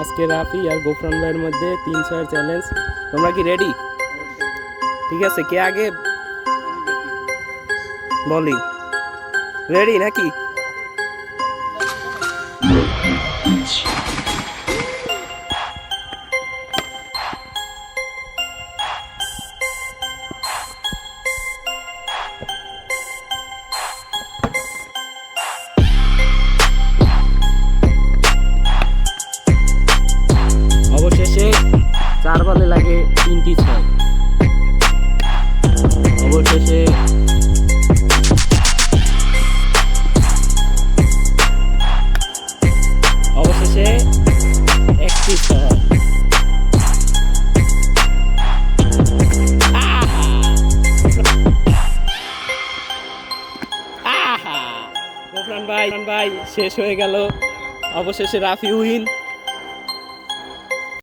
আজকে রাফি আর গোফরান ভাইয়ের মধ্যে তিন ছয়ের চ্যালেঞ্জ তোমরা কি রেডি ঠিক আছে, কে আগে? বলি। রেডি নাকি? লাগে তিনটি ছয় অবশেষে অবশেষে একটি ছয় ভাই ভাই, শেষ হয়ে গেল। অবশেষে রাফি উইন।